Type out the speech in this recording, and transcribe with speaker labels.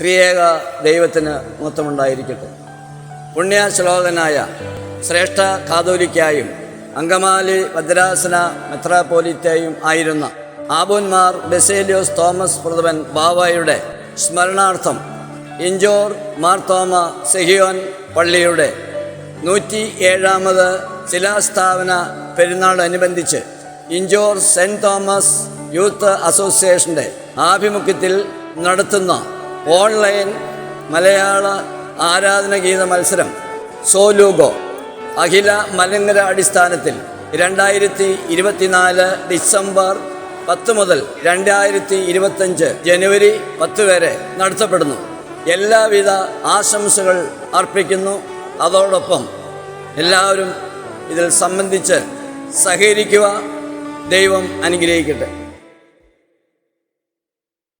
Speaker 1: ദൈവത്തിന് മൊത്തമുണ്ടായിരിക്കട്ടെ പുണ്യശ്ലോകനായ ശ്രേഷ്ഠ കാതോലിക്കായും അങ്കമാലി ഭദ്രാസന മെത്രാപോലിത്തയും ആയിരുന്ന ആബോന്മാർ ബെസേലിയോസ് തോമസ് പ്രഥമൻ ബാവയുടെ സ്മരണാർത്ഥം ഇഞ്ചോർ മാർത്തോമ സെഹിയോൻ പള്ളിയുടെ നൂറ്റി ഏഴാമത് ശിലാസ്ഥാപന പെരുന്നാളനുബന്ധിച്ച് ഇഞ്ചോർ സെന്റ് തോമസ് യൂത്ത് അസോസിയേഷന്റെ ആഭിമുഖ്യത്തിൽ നടത്തുന്ന ഓൺലൈൻ മലയാള ആരാധന ഗീത മത്സരം സോലൂഗോ അഖില മലങ്കര അടിസ്ഥാനത്തിൽ രണ്ടായിരത്തി ഇരുപത്തിനാല് ഡിസംബർ പത്ത് മുതൽ രണ്ടായിരത്തി ഇരുപത്തഞ്ച് ജനുവരി പത്ത് വരെ നടത്തപ്പെടുന്നു. എല്ലാവിധ ആശംസകൾ അർപ്പിക്കുന്നു. അതോടൊപ്പം എല്ലാവരും ഇതിൽ സംബന്ധിച്ച് സഹകരിക്കുക. ദൈവം അനുഗ്രഹിക്കട്ടെ.